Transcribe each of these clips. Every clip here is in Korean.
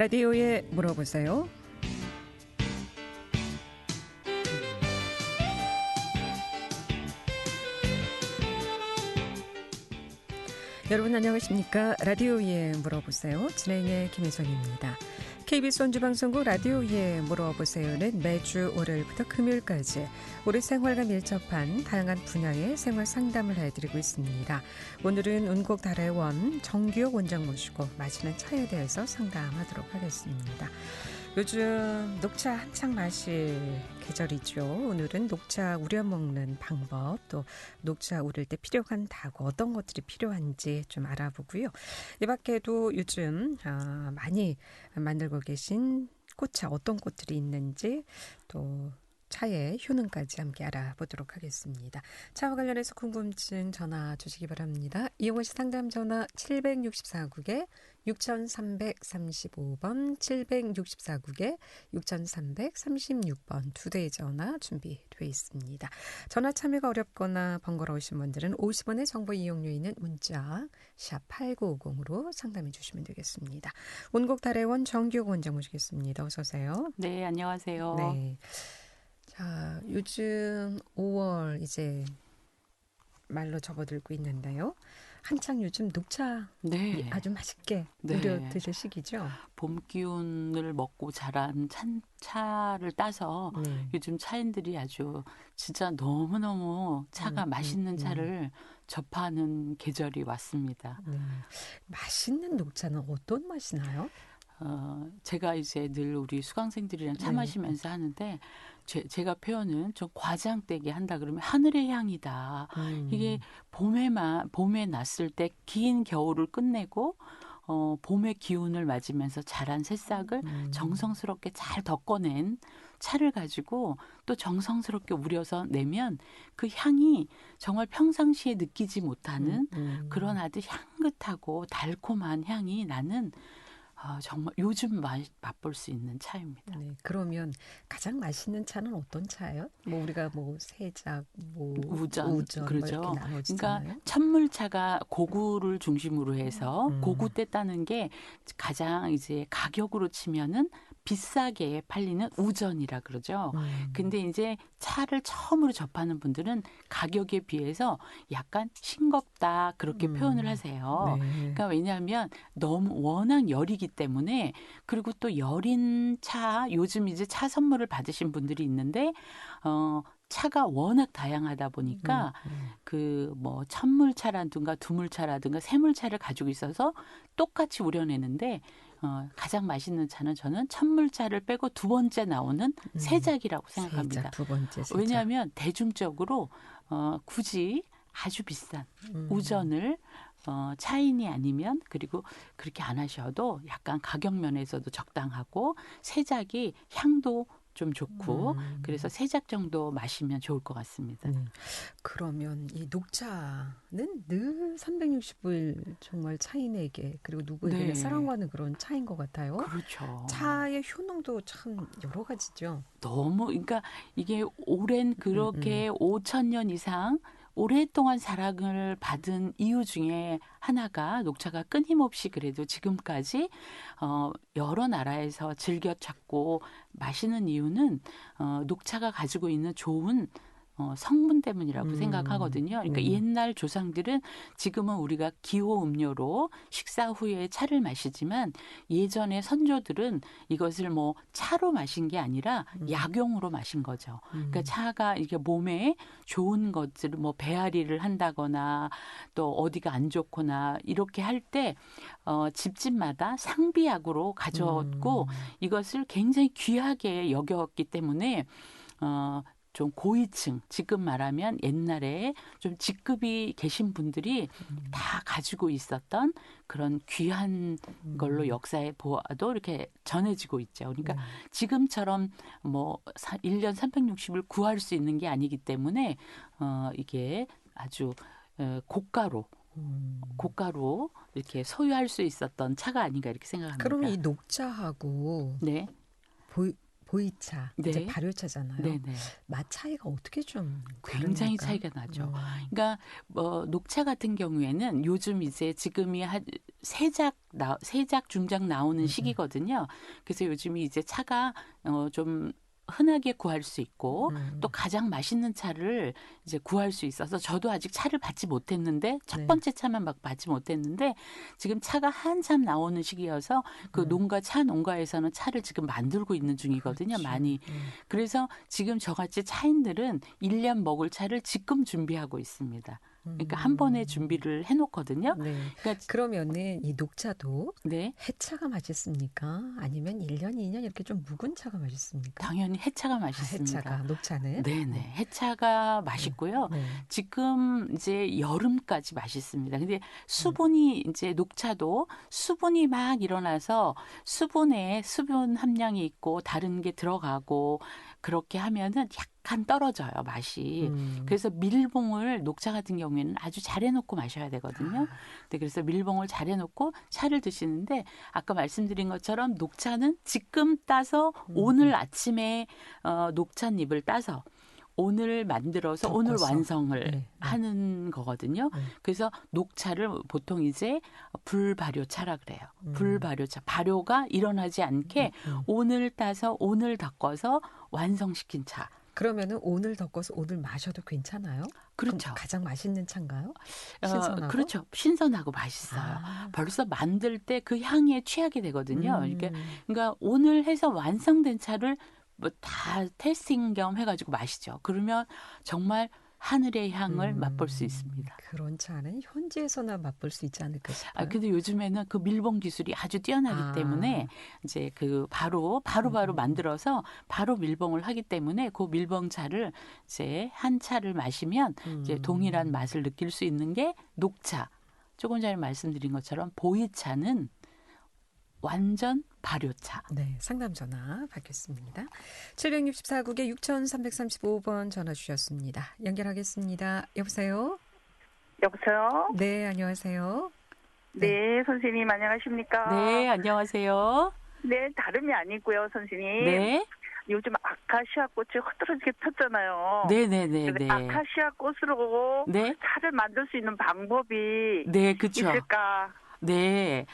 라디오에 물어보세요. 여러분 안녕하십니까? 라디오에 물어보세요. 진행의 김혜선입니다. KBS 원주방송국 라디오에 물어보세요는 매주 월요일부터 금요일까지 우리 생활과 밀접한 다양한 분야의 생활 상담을 해드리고 있습니다. 오늘은 운곡 달의 원 정규혁 원장 모시고 마시는 차에 대해서 상담하도록 하겠습니다. 요즘 녹차 한창 마실 계절이죠. 오늘은 녹차 우려 먹는 방법, 또 녹차 우릴 때 필요한 다고 어떤 것들이 필요한지 좀 알아보고요. 이 밖에도 요즘 아, 많이 만들고 계신 꽃차 어떤 꽃들이 있는지 또 차의 효능까지 함께 알아보도록 하겠습니다. 차와 관련해서 궁금증 전화 주시기 바랍니다. 이용호시 상담 전화 764국에 6335번, 764국에 6336번 두 대의 전화 준비되어 있습니다. 전화 참여가 어렵거나 번거로우신 분들은 50원의 정보 이용료 있는 문자 샵 8950으로 상담해 주시면 되겠습니다. 온곡 달의원 정규 원장 모시겠습니다. 어서 오세요. 네, 안녕하세요. 네. 자, 요즘 5월 이제 말로 접어들고 있는데요. 한창 요즘 녹차 네. 아주 맛있게 네. 우려 드실 시기죠. 봄 기운을 먹고 자란 찬 차를 따서 네. 요즘 차인들이 아주 진짜 너무 너무 차가 음, 음 맛있는 음, 차를 접하는 계절이 왔습니다. 네. 맛있는 녹차는 어떤 맛이 나요? 어, 제가 이제 늘 우리 수강생들이랑 차 네. 마시면서 하는데, 제, 제가 표현은 좀 과장되게 한다 그러면 하늘의 향이다. 음. 이게 봄에만, 봄에 났을 때 긴 겨울을 끝내고, 어, 봄의 기운을 맞으면서 자란 새싹을 음. 정성스럽게 잘 덮어낸 차를 가지고 또 정성스럽게 우려서 내면 그 향이 정말 평상시에 느끼지 못하는 음. 음. 그런 아주 향긋하고 달콤한 향이 나는 아, 정말 요즘 맛, 맛볼 수 있는 차입니다. 네, 그러면 가장 맛있는 차는 어떤 차예요? 뭐 우리가 뭐 세작, 뭐 우전, 우전 뭐 그러죠. 뭐 그러니까 찬물차가 고구를 중심으로 해서 음. 고구 때 따는 게 가장 이제 가격으로 치면은 비싸게 팔리는 우전이라 그러죠. 음. 근데 이제 차를 처음으로 접하는 분들은 가격에 비해서 약간 싱겁다 그렇게 음. 표현을 하세요. 네. 그러니까 왜냐하면 너무 워낙 열이기 때문에 그리고 또 여린 차 요즘 이제 차 선물을 받으신 분들이 있는데 어 차가 워낙 다양하다 보니까 음, 음. 그뭐 천물차라든가 두물차라든가 세물차를 가지고 있어서 똑같이 우려내는데 어 가장 맛있는 차는 저는 천물차를 빼고 두 번째 나오는 음. 세작이라고 생각합니다. 세작, 두 번째 세작. 왜냐하면 대중적으로 어 굳이 아주 비싼 음. 우전을 어, 차인이 아니면 그리고 그렇게 안 하셔도 약간 가격 면에서도 적당하고 세작이 향도 좀 좋고 음. 그래서 세작 정도 마시면 좋을 것 같습니다. 음. 그러면 이 녹차는 늘 365일 정말 차인에게 그리고 누구에게 네. 사랑하는 그런 차인 것 같아요. 그렇죠. 차의 효능도 참 여러 가지죠. 너무 그러니까 이게 오랜 그렇게 음, 음. 5천 년 이상 오랫동안 사랑을 받은 이유 중에 하나가 녹차가 끊임없이 그래도 지금까지 어 여러 나라에서 즐겨 찾고 마시는 이유는 어 녹차가 가지고 있는 좋은 어, 성분 때문이라고 음. 생각하거든요. 그러니까 음. 옛날 조상들은 지금은 우리가 기호 음료로 식사 후에 차를 마시지만 예전에 선조들은 이것을 뭐 차로 마신 게 아니라 음. 약용으로 마신 거죠. 그러니까 음. 차가 이게 몸에 좋은 것들을 뭐 배앓이를 한다거나 또 어디가 안 좋거나 이렇게 할 때 어, 집집마다 상비약으로 가져왔고 음. 이것을 굉장히 귀하게 여겼기 때문에 어, 좀 고위층, 지금 말하면 옛날에 좀 직급이 계신 분들이 음. 다 가지고 있었던 그런 귀한 음. 걸로 역사에 보아도 이렇게 전해지고 있죠. 그러니까 네. 지금처럼 뭐 1년 360을 구할 수 있는 게 아니기 때문에 어 이게 아주 어, 고가로 음. 고가로 이렇게 소유할 수 있었던 차가 아닌가 이렇게 생각합니다. 그럼 이 녹차하고 네. 보, 보이차, 네. 이제 발효차잖아요. 네네. 맛 차이가 어떻게 좀 굉장히 다릅니까? 차이가 나죠. 음. 그러니까 뭐 녹차 같은 경우에는 요즘 이제 지금이 한 세작 나 세작 중작 나오는 음, 시기거든요. 그래서 요즘이 이제 차가 어좀 흔하게 구할 수 있고 음. 또 가장 맛있는 차를 이제 구할 수 있어서 저도 아직 차를 받지 못했는데 첫 네. 번째 차만 막 받지 못했는데 지금 차가 한참 나오는 시기여서 그 음. 농가 차 농가에서는 차를 지금 만들고 있는 중이거든요. 그렇죠. 많이 음. 그래서 지금 저같이 차인들은 1년 먹을 차를 지금 준비하고 있습니다. 그러니까 한 번에 준비를 해놓거든요. 네. 그러니까 그러면은 이 녹차도 네, 해차가 맛있습니까? 아니면 1년, 2년 이렇게 좀 묵은 차가 맛있습니까? 당연히 해차가 아, 맛있습니다. 해차가 녹차는 네네, 해차가 맛있고요. 네. 지금 이제 여름까지 맛있습니다. 근데 수분이 이제 녹차도 수분이 막 일어나서 수분에 수분 함량이 있고 다른 게 들어가고 그렇게 하면은 약 간 떨어져요 맛이. 음. 그래서 밀봉을 녹차 같은 경우에는 아주 잘 해놓고 마셔야 되거든요. 아, 네, 그래서 밀봉을 잘 해놓고 차를 드시는데 아까 말씀드린 것처럼 녹차는 지금 따서 음. 오늘 아침에 어, 녹차잎을 따서 오늘 만들어서 오늘 덮어서. 완성을 네, 네. 하는 거거든요. 네. 그래서 녹차를 보통 이제 불발효차라 그래요. 음. 불발효차. 발효가 일어나지 않게 음, 음. 오늘 따서 오늘 닦아서 완성시킨 차. 그러면은 오늘 덮어서 오늘 마셔도 괜찮아요? 그렇죠. 가장 맛있는 차인가요? 어, 신선하고? 그렇죠. 신선하고 맛있어요. 아. 벌써 만들 때 그 향에 취하게 되거든요. 음. 이게 그러니까 오늘 해서 완성된 차를 뭐 다 테스팅 겸 해가지고 마시죠. 그러면 정말 하늘의 향을 음, 맛볼 수 있습니다. 그런 차는 현지에서나 맛볼 수 있지 않을까 싶어요. 아, 근데 요즘에는 그 밀봉 기술이 아주 뛰어나기 아. 때문에 이제 그 바로 바로 바로 음. 만들어서 바로 밀봉을 하기 때문에 그 밀봉차를 이제 한 차를 마시면 이제 음. 동일한 맛을 느낄 수 있는 게 녹차. 조금 전에 말씀드린 것처럼 보이차는 완전 발효차. 네, 상담 전화 받겠습니다. 764국에 6335번 전화 주셨습니다. 연결하겠습니다. 여보세요? 여보세요? 네, 안녕하세요. 네. 네, 선생님 안녕하십니까? 네, 안녕하세요. 네, 다름이 아니고요, 선생님. 네. 요즘 아카시아 꽃이 흐드러지게 폈잖아요. 네, 네, 네, 네. 아카시아 꽃으로 네. 차를 만들 수 있는 방법이 네, 그렇죠. 있을까? 네.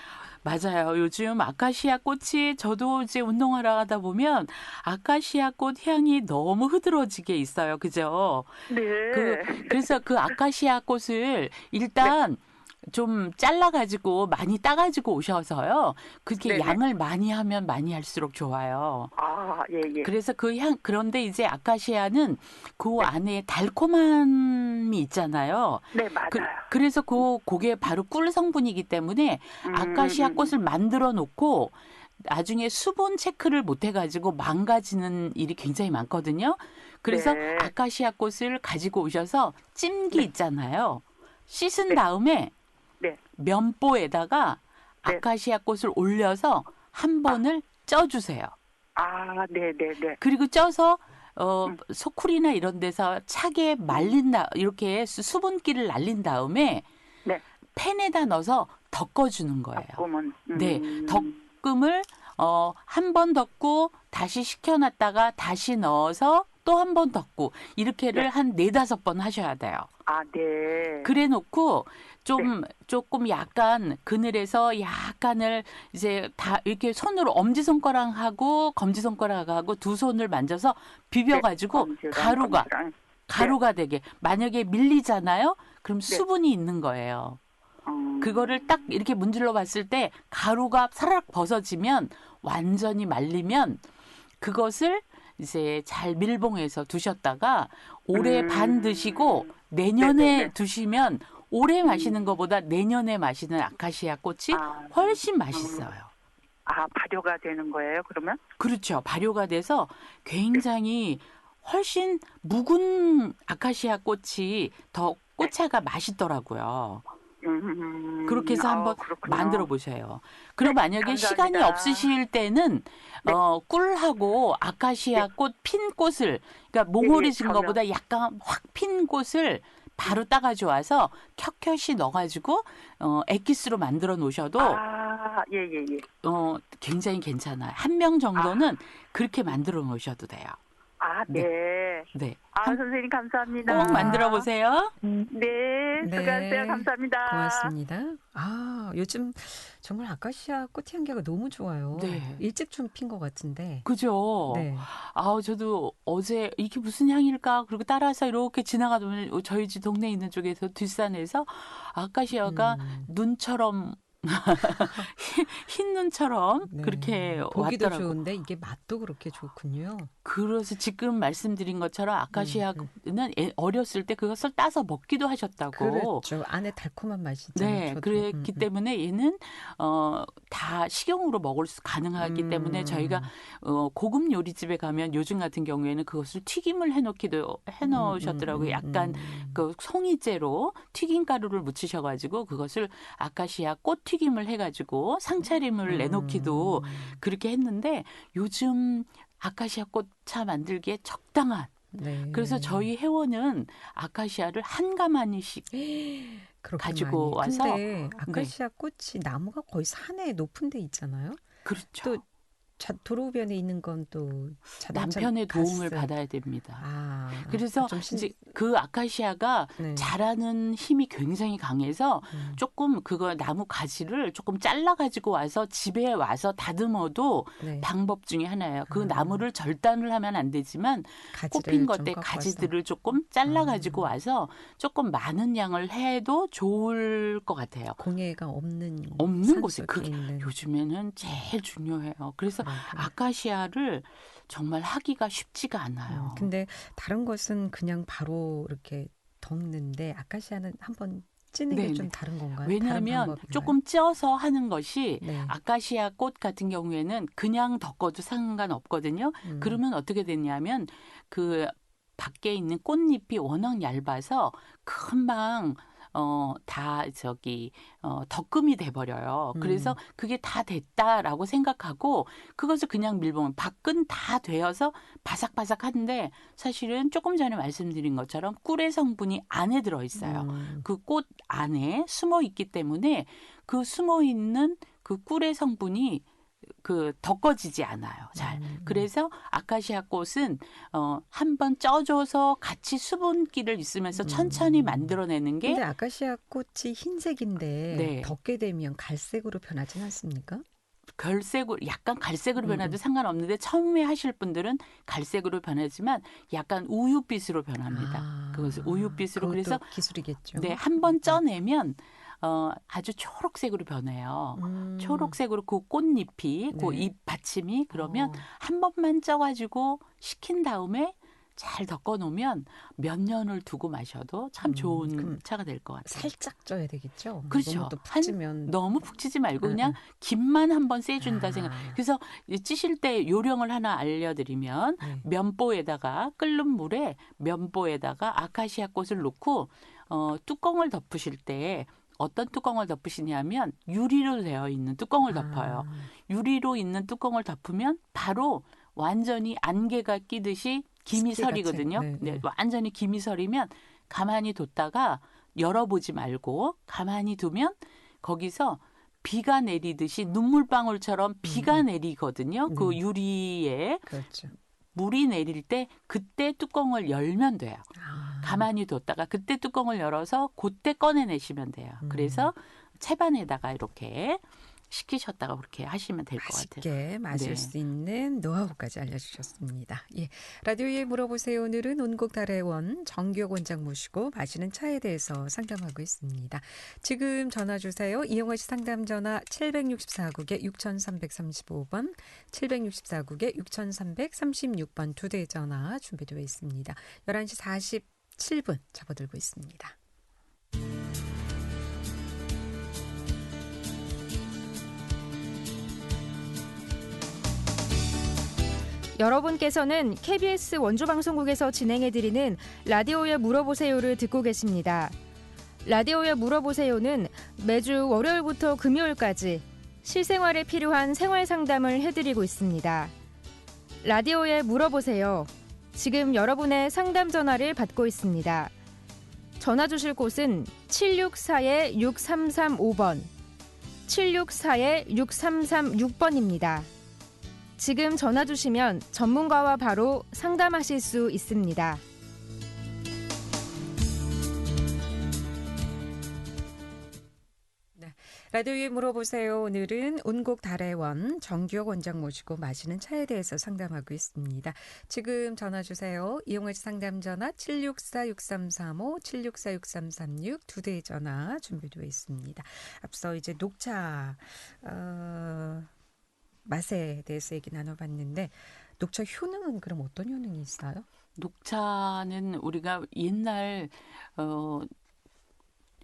맞아요. 요즘 아카시아 꽃이 저도 이제 운동하러 가다 보면 아카시아 꽃 향이 너무 흐드러지게 있어요. 그죠? 네. 그, 그래서 그 아카시아 꽃을 일단 좀 잘라가지고 많이 따가지고 오셔서요. 그렇게 네네. 양을 많이 하면 많이 할수록 좋아요. 아, 예, 예. 그래서 그 향, 그런데 이제 아카시아는 그 네. 안에 달콤함이 있잖아요. 네, 맞아요. 그, 래서 그, 그게 바로 꿀 성분이기 때문에 아카시아 음, 꽃을 만들어 놓고 나중에 수분 체크를 못 해가지고 망가지는 일이 굉장히 많거든요. 그래서 네. 아카시아 꽃을 가지고 오셔서 찜기 네. 있잖아요. 씻은 네. 다음에 네. 면보에다가 네. 아카시아 꽃을 올려서 한 번을 쪄주세요. 아, 네, 네, 네. 그리고 쪄서 어, 음. 소쿠리나 이런 데서 차게 말린다 이렇게 수- 수분기를 날린 다음에 네. 팬에다 넣어서 덮어주는 거예요. 꿈은. 네, 음, 덮음을 어, 한 번 덮고 다시 식혀놨다가 다시 넣어서 또 한 번 덮고 이렇게를 네. 한 네다섯 번 하셔야 돼요. 아, 네. 그래 놓고 좀 조금 약간 그늘에서 약간을 이제 다 이렇게 손으로 엄지 손가락하고 검지 손가락하고 두 손을 만져서 비벼 가지고 네, 가루가 검지랑. 가루가 되게 만약에 밀리잖아요. 그럼 네. 수분이 있는 거예요. 음, 그거를 딱 이렇게 문질러 봤을 때 가루가 사르륵 벗어지면 완전히 말리면 그것을 이제 잘 밀봉해서 두셨다가 올해 음. 반 드시고 내년에 네네네. 두시면 올해 마시는 것보다 내년에 마시는 아카시아 꽃이 아, 훨씬 맛있어요. 아, 발효가 되는 거예요, 그러면? 그렇죠. 발효가 돼서 굉장히 훨씬 묵은 아카시아 꽃이 더 꽃차가 맛있더라고요. 음, 그렇게 해서 아, 한번 그렇군요. 만들어 보세요. 그리고 만약에 감사합니다. 시간이 없으실 때는 네. 어 꿀하고 아카시아 꽃핀 꽃을 그러니까 몽골이 네, 진 저는- 것보다 약간 확 핀 꽃을 바로 따가지고 와서 켜켜이 넣어가지고 어 액기스로 만들어 놓으셔도 아, 아, 예, 예, 예. 어, 굉장히 괜찮아요. 한 명 정도는 그렇게 만들어 놓으셔도 돼요. 아, 네. 네. 아, 한- 선생님 감사합니다. 꼭 만들어 보세요. 네, 네. 수고하세요. 감사합니다. 고맙습니다. 아, 요즘 정말 아카시아 꽃 향기가 너무 좋아요. 네. 일찍 좀 핀 것 같은데. 그죠? 네. 아우 저도 어제 이게 무슨 향일까 그리고 따라서 이렇게 지나가면 저희 집 동네에 있는 쪽에서 뒷산에서 아카시아가 음, 눈처럼 흰- 흰 눈처럼 네. 그렇게 보기도 왔더라고. 요 좋은데 이게 맛도 그렇게 좋군요. 그래서 지금 말씀드린 것처럼 아카시아는 애- 어렸을 때 그것을 따서 먹기도 하셨다고. 그렇죠. 안에 달콤한 맛이 있잖아요. 네, 저도. 그랬기 음, 음. 때문에 얘는 어, 다 식용으로 먹을 수 가능하기 음. 때문에 저희가 어, 고급 요리집에 가면 요즘 같은 경우에는 그것을 튀김을 해놓기도 해놓으셨더라고요. 음, 음, 약간 음. 그 송이째로 튀김 가루를 묻히셔가지고 그것을 아카시아 꽃튀 김을 해가지고 상차림을 내놓기도 음. 그렇게 했는데 요즘 아카시아 꽃차 만들기에 적당한 네. 그래서 저희 회원은 아카시아를 한 가마니씩 가지고. 와서 네. 근데 아카시아 꽃이 나무가 거의 산에 높은 데 있잖아요. 그렇죠. 또 자, 도로변에 있는 건 또 남편의 도움을 받아야 됩니다. 아, 그래서 좀 신... 이제 그 아카시아가 네. 자라는 힘이 굉장히 강해서 음. 조금 그거 나무 가지를 조금 잘라 가지고 와서 집에 와서 다듬어도 네. 방법 중에 하나예요. 그 아. 나무를 절단을 하면 안 되지만 꽃핀 좀 것때. 가지들을 조금 잘라 가지고 아. 와서 조금 많은 양을 해도 좋을 것 같아요. 공해가 없는 없는 곳에 그게 있는 요즘에는 제일 중요해요. 그래서. 아카시아를 정말 하기가 쉽지가 않아요. 음, 근데 다른 것은 그냥 바로 이렇게 덮는데 아카시아는 한번 찌는 게. 좀 다른 건가요? 왜냐하면 방법인가요? 조금 쪄서 하는 것이 네. 아카시아 꽃 같은 경우에는 그냥 덮어도 상관없거든요. 음. 그러면 어떻게 됐냐면 그 밖에 있는 꽃잎이 워낙 얇아서 금방 어, 다 저기, 어, 덕금이 돼 버려요. 음. 그래서 그게 다 됐다라고 생각하고 그것을 그냥 밀보면 밖은 다 되어서 바삭바삭한데 사실은 조금 전에 말씀드린 것처럼 꿀의 성분이 안에 들어 있어요. 음. 그꽃 안에 숨어 있기 때문에 그 숨어 있는 그 꿀의 성분이 그 덮어지지 않아요. 잘. 음. 그래서 아카시아 꽃은 어 한번 쪄줘서 같이 수분기를 있으면서 음. 천천히 만들어내는 게 근데 아카시아 꽃이 흰색인데 네. 덮게 되면 갈색으로 변하진 않습니까? 결색으로 약간 갈색으로 음. 변해도 상관없는데 처음에 하실 분들은 갈색으로 변하지만 약간 우유빛으로 변합니다. 아, 그것을 우유빛으로 그래서 기술이겠죠. 네, 한 번 쪄내면 어 아주 초록색으로 변해요. 음. 초록색으로 그 꽃잎이 그 네. 잎 받침이 그러면 어. 한 번만 쪄가지고 식힌 다음에 잘 덮어 놓으면 몇 년을 두고 마셔도 참 음, 좋은 그럼 차가 될 것 같아요. 살짝 쪄야 되겠죠. 그렇죠. 너무 너무 푹 치지 말고 음, 그냥 음. 김만 한번 쐬준다 생각. 아. 그래서 이 찌실 때 요령을 하나 알려드리면 네. 면보에다가 끓는 물에 면보에다가 아카시아 꽃을 넣고 어, 뚜껑을 덮으실 때 어떤 뚜껑을 덮으시냐면 유리로 되어 있는 뚜껑을 덮어요. 아, 유리로 있는 뚜껑을 덮으면 바로 완전히 안개가 끼듯이 김이 서리거든요. 같은, 네, 네. 완전히 김이 서리면 가만히 뒀다가 열어보지 말고 가만히 두면 거기서 비가 내리듯이 눈물방울처럼 비가 내리거든요. 그 음. 유리에 그렇죠. 물이 내릴 때 그때 뚜껑을 열면 돼요. 아, 가만히 뒀다가 그때 뚜껑을 열어서 그때 꺼내내시면 돼요. 음. 그래서 채반에다가 이렇게 식히셨다가 그렇게 하시면 될 것 같아요. 맛있게 마실 네. 수 있는 노하우까지 알려주셨습니다. 예, 라디오에 물어보세요. 오늘은 온곡 달의 원 정기혁 원장 모시고 마시는 차에 대해서 상담하고 있습니다. 지금 전화 주세요. 이영화 씨 상담 전화 764국에 6335번, 764국에 6336번 두 대 전화 준비되어 있습니다. 11시 47분 접어들고 있습니다. 여러분께서는 KBS 원주방송국에서 진행해드리는 라디오에 물어보세요를 듣고 계십니다. 라디오에 물어보세요는 매주 월요일부터 금요일까지 실생활에 필요한 생활 상담을 해드리고 있습니다. 라디오에 물어보세요. 지금 여러분의 상담 전화를 받고 있습니다. 전화 주실 곳은 764-6335번, 764-6336번입니다. 지금 전화 주시면 전문가와 바로 상담하실 수 있습니다. 라디오에 물어보세요. 오늘은 온곡 달의 원 정규혁 원장 모시고 마시는 차에 대해서 상담하고 있습니다. 지금 전화 주세요. 이용하시 상담 전화 764-6335, 764-6336 두 대의 전화 준비되어 있습니다. 앞서 이제 녹차 어, 맛에 대해서 얘기 나눠봤는데 녹차 효능은 그럼 어떤 효능이 있어요? 녹차는 우리가 옛날 어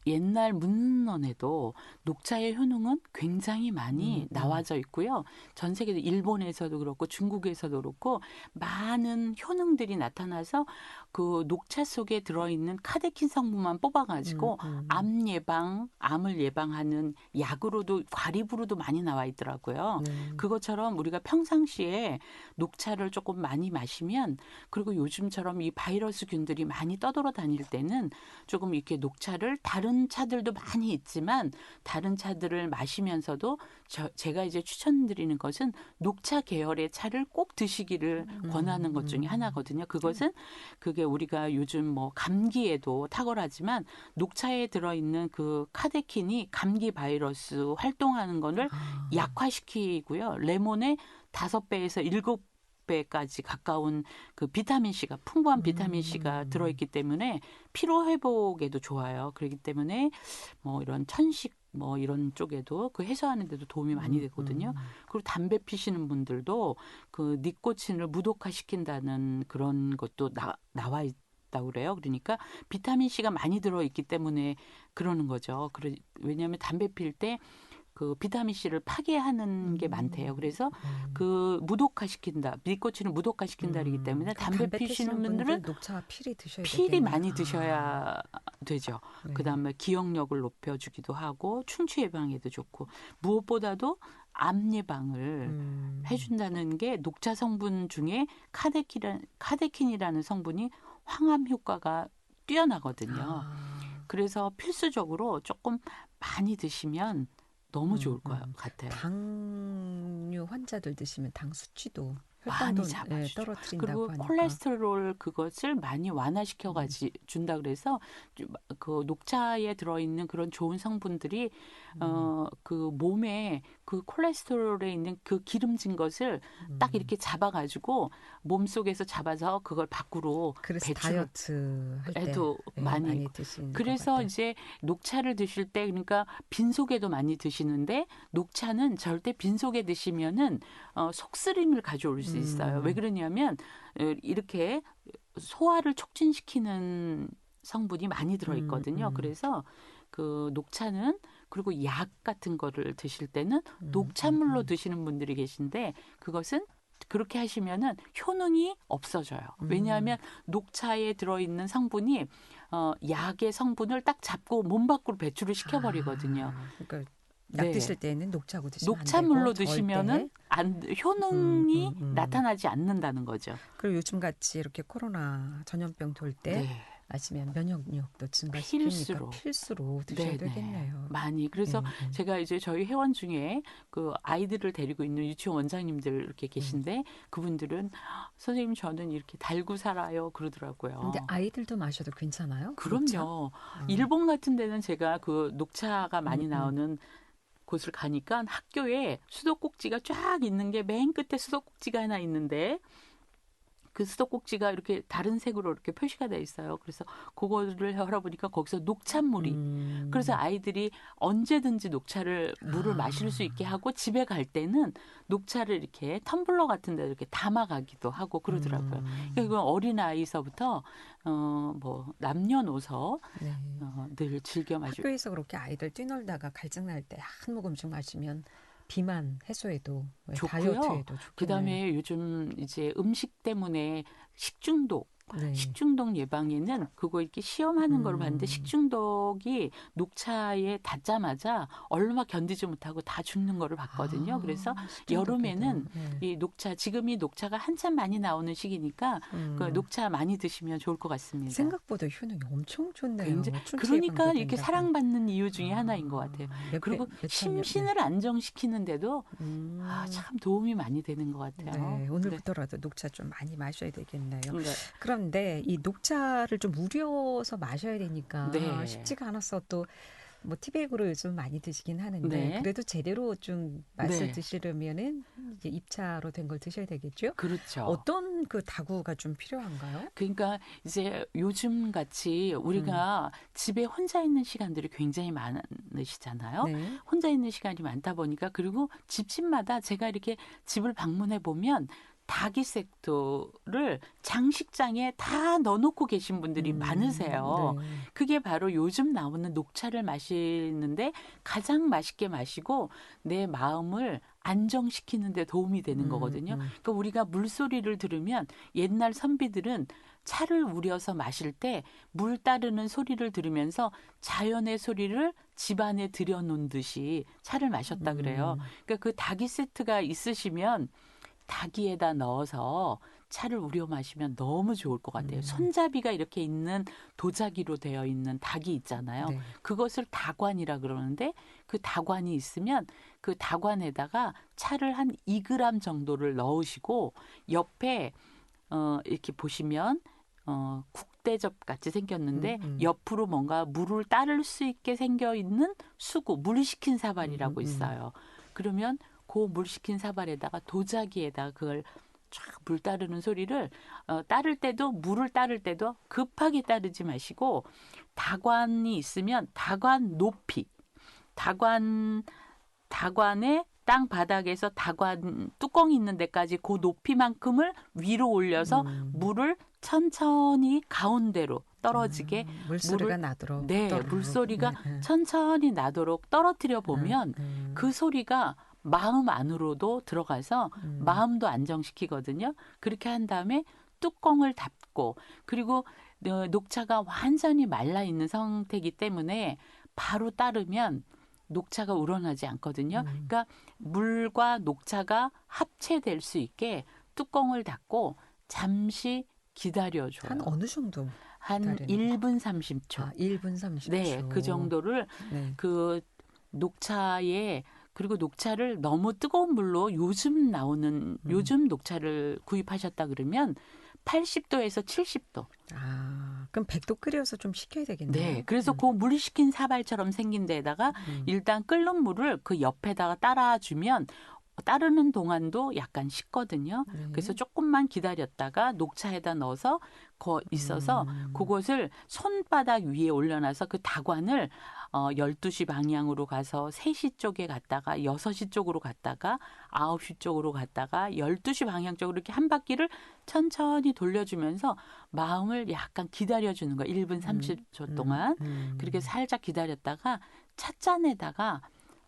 옛날 문헌에도 녹차의 효능은 굉장히 많이 음, 음. 나와져 있고요. 전 세계 일본에서도 그렇고 중국에서도 그렇고 많은 효능들이 나타나서 그 녹차 속에 들어있는 카데킨 성분만 뽑아가지고 음, 음. 암 예방, 암을 예방하는 약으로도 과립으로도 많이 나와 있더라고요. 네. 그것처럼 우리가 평상시에 녹차를 조금 많이 마시면 그리고 요즘처럼 이 바이러스균들이 많이 떠돌아 다닐 때는 조금 이렇게 녹차를 다른 차들도 많이 있지만 다른 차들을 마시면서도 저, 제가 이제 추천드리는 것은 녹차 계열의 차를 꼭 드시기를 음, 권하는 것 중에 음. 하나거든요. 그것은 그게 우리가 요즘 뭐 감기에도 탁월하지만 녹차에 들어있는 그 카데킨이 감기 바이러스 활동하는 거를 아. 약화시키고요. 레몬의 다섯 배에서 일곱 배까지 가까운 그 비타민 C가 풍부한 비타민 C가 음. 들어있기 때문에 피로 회복에도 좋아요. 그렇기 때문에 뭐 이런 천식 뭐 이런 쪽에도 그 해소하는 데도 도움이 많이 되거든요. 음. 그리고 담배 피시는 분들도 그 니코틴을 무독화시킨다는 그런 것도 나, 나와 있다고 그래요. 그러니까 비타민 C가 많이 들어 있기 때문에 그러는 거죠. 그래, 왜냐하면 담배 필 때 그 비타민 C를 파괴하는 게 음. 많대요. 그래서 음. 그 무독화 시킨다. 니코틴을 무독화 시킨다기 음, 때문에 그럼 담배, 피시는 분들은 녹차 필히 드셔야 필이 되겠네요. 많이 아, 드셔야 되죠. 네. 그다음에 기억력을 높여 주기도 하고 충치 예방에도 좋고 무엇보다도 암 예방을 음. 해준다는 게 녹차 성분 중에 카데키라, 카데킨이라는 성분이 황암 효과가 뛰어나거든요. 아. 그래서 필수적으로 조금 많이 드시면 너무 음, 좋을 것 음. 같아요. 당뇨 환자들 드시면 당 수치도 많이 예, 잡아주죠. 떨어뜨린다고 그리고. 콜레스테롤 그것을 많이 완화시켜 가지 준다 그래서 좀그 녹차에 들어 있는 그런 좋은 성분들이 음. 어그 몸에 그 콜레스테롤에 있는 그 기름진 것을 딱 음. 이렇게 잡아 가지고 몸 속에서 잡아서 그걸 밖으로 그래서 다이어트 해도 예, 많이 드시는 것 그래서. 이제 녹차를 드실 때 그러니까 빈 속에도 많이 드시는데 녹차는 절대 빈 속에 드시면은 어, 속쓰림을 가져올 수 있어요. 음. 왜 그러냐면 어, 이렇게 소화를 촉진시키는 성분이 많이 들어 있거든요. 음, 음. 그래서 그 녹차는 그리고 약 같은 거를 드실 때는 음, 녹차물로 음, 드시는 분들이 계신데 그것은 그렇게 하시면은 효능이 없어져요. 음. 왜냐하면 녹차에 들어있는 성분이 어, 약의 성분을 딱 잡고 몸 밖으로 배출을 시켜버리거든요. 아, 그러니까 약 네. 드실 때는 녹차고 드시면 안 녹차물로 되고, 드시면은. 안, 효능이 음, 음, 음. 나타나지 않는다는 거죠. 그리고 요즘 같이 이렇게 코로나 전염병 돌때 네. 마시면 면역력도 증가시키니까 필수로. 필수로, 드셔야 네, 네. 되겠네요. 많이. 그래서 음, 음. 제가 이제 저희 회원 중에 그 아이들을 데리고 있는 유치원 원장님들 이렇게 계신데 그분들은 선생님 저는 이렇게 달고 살아요 그러더라고요. 근데 아이들도 마셔도 괜찮아요? 그럼요. 음. 일본 같은 데는 제가 그 녹차가 많이 음, 음. 나오는 곳을 가니까 학교에 수도꼭지가 쫙 있는 게 맨 끝에 수도꼭지가 하나 있는데 그 수도꼭지가 이렇게 다른 색으로 이렇게 표시가 돼 있어요. 그래서 그거를 열어보니까 거기서 녹차물이 음. 그래서 아이들이 언제든지 녹차를 물을 아. 마실 수 있게 하고 집에 갈 때는 녹차를 이렇게 텀블러 같은 데 이렇게 담아가기도 하고 그러더라고요. 음. 그러니까 이건 어린 아이서부터 어 뭐 남녀노소 네. 어, 늘 즐겨 마시고 학교에서 그렇게 아이들 뛰놀다가 갈증 날 때 한 모금씩 마시면 비만 해소에도 왜 좋고요. 다이어트에도 좋겠네요. 그다음에 요즘 이제 음식 때문에 식중독 네. 식중독 예방에는 그거 이렇게 시험하는 걸 음. 봤는데 식중독이 녹차에 닿자마자 얼마 견디지 못하고 다 죽는 거를 봤거든요. 아, 그래서. 여름에는 네. 이 녹차 지금이 녹차가 한참 많이 나오는 시기니까 음. 그 녹차 많이 드시면 좋을 것 같습니다. 생각보다 효능이 엄청 좋네요. 춘추 그러니까 이렇게. 사랑받는 이유 중에 아, 하나인 것 같아요. 몇 그리고 심신을 안정시키는데도 네. 음. 아, 참 도움이 많이 되는 것 같아요. 네, 오늘부터라도 녹차 좀 많이 마셔야 되겠네요. 네. 그 런데 이 녹차를 좀 우려서 마셔야 되니까 네. 쉽지가 않아서 또뭐 티백으로 요즘 많이 드시긴 하는데 네. 그래도 제대로 좀 맛을 네. 드시려면은 이제 입차로 된 걸 드셔야 되겠죠. 그렇죠. 어떤 그 다구가 좀 필요한가요? 그러니까 이제 요즘 같이 우리가 집에 혼자 있는 시간들이 굉장히 많으시잖아요. 네. 혼자 있는 시간이 많다 보니까 그리고 집집마다 제가 이렇게 집을 방문해 보면 다기색도를 장식장에 다 넣어놓고 계신 분들이 음, 많으세요. 네. 그게 바로 요즘 나오는 녹차를 마시는데 가장 맛있게 마시고 내 마음을 안정시키는 데 도움이 되는 음, 거거든요. 음. 그러니까 우리가 물소리를 들으면 옛날 선비들은 차를 우려서 마실 때 물 따르는 소리를 들으면서 자연의 소리를 집안에 들여놓은 듯이 차를 마셨다 그래요. 음. 그러니까 그 닭이 세트가 있으시면 닭이에다 넣어서 차를 우려 마시면 너무 좋을 것 같아요. 음. 손잡이가 이렇게 있는 도자기로 되어 있는 닭이 있잖아요. 네. 그것을 다관이라 그러는데 그 다관이 있으면 그 다관에다가 차를 한 2g 정도를 넣으시고 옆에 어 이렇게 보시면 어 국대접 같이 생겼는데 음, 음. 옆으로 뭔가 물을 따를 수 있게 생겨 있는 수구 물 식힌 사발이라고 음, 음. 있어요. 그러면 그물 식힌 사발에다가 도자기에다가 그걸 쫙물 따르는 소리를 어, 따를 때도 물을 따를 때도 급하게 따르지 마시고 다관이 있으면 다관 높이 다관 다관의 땅 바닥에서 다관 뚜껑이 있는 데까지 그 높이만큼을 위로 올려서 음. 물을 천천히 가운데로 떨어지게 음, 물소리가 물을- 나도록 네, 떨어지고. 물소리가 네, 네. 천천히 나도록 떨어뜨려 보면 음, 음. 그 소리가 마음 안으로도 들어가서 음. 마음도 안정시키거든요. 그렇게 한 다음에 뚜껑을 닫고 그리고 어, 녹차가 완전히 말라 있는 상태이기 때문에 바로 따르면 녹차가 우러나지 않거든요. 음. 그러니까 물과 녹차가 합체될 수 있게 뚜껑을 닫고 잠시 기다려줘요. 한 어느 정도? 한 기다리는 1분 30초. 아, 1분 30초. 네, 그 정도를 네. 그 녹차에 그리고 녹차를 너무 뜨거운 물로 요즘 나오는 음. 요즘 녹차를 구입하셨다 그러면 80도에서 70도. 아, 그럼 100도 끓여서 좀 식혀야 되겠네요. 네. 그래서 음. 그 물 식힌 사발처럼 생긴 데다가 음. 일단 끓는 물을 그 옆에다가 따라 주면 따르는 동안도 약간 식거든요. 네. 그래서 조금만 기다렸다가 녹차에다 넣어서 거 있어서 음. 그것을 손바닥 위에 올려놔서 그 다관을 어 12시 방향으로 가서 3시 쪽에 갔다가 6시 쪽으로 갔다가 9시 쪽으로 갔다가 12시 방향 쪽으로 이렇게 한 바퀴를 천천히 돌려주면서 마음을 약간 기다려주는 거 1분 30초 음, 동안. 음. 그렇게 살짝 기다렸다가 찻잔에다가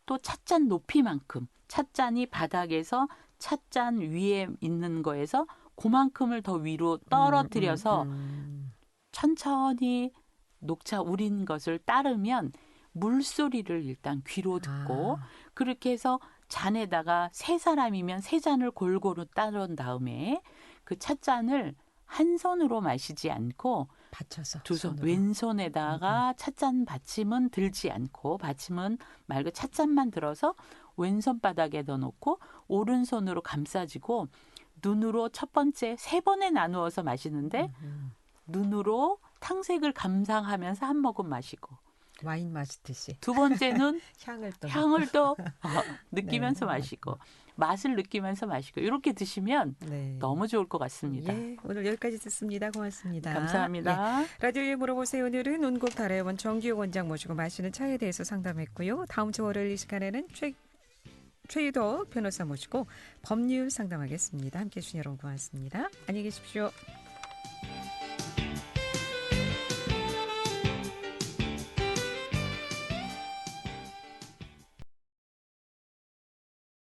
또 찻잔 높이만큼 찻잔이 바닥에서 찻잔 위에 있는 거에서 그만큼을 더 위로 떨어뜨려서 음, 음, 천천히 녹차 우린 것을 따르면 물소리를 일단 귀로 음. 듣고 아, 그렇게 해서 잔에다가 세 사람이면 세 잔을 골고루 따른 다음에 그 찻잔을 한 손으로 마시지 않고 받쳐서 두 손. 왼손에다가 찻잔 받침은 들지 않고 받침은 말고 찻잔만 들어서 왼손 바닥에다 놓고 오른손으로 감싸지고 눈으로 첫 번째 세 번에 나누어서 마시는데 음, 눈으로 탕색을 감상하면서 한 모금 마시고 와인 마시듯이 두 번째는 향을 또 향을 또 어, 느끼면서 네. 마시고 맛을 느끼면서 마시고 이렇게 드시면 네. 너무 좋을 것 같습니다. 예, 오늘 여기까지 듣습니다. 고맙습니다. 예, 감사합니다. 라디오에 물어보세요. 오늘은 온곡 달의 원 정기호 원장 모시고 마시는 차에 대해서 상담했고요. 다음 주 월요일 이 시간에는 최 최유덕 변호사 모시고 법률 상담하겠습니다. 함께해 주신 여러분 고맙습니다. 안녕히 계십시오.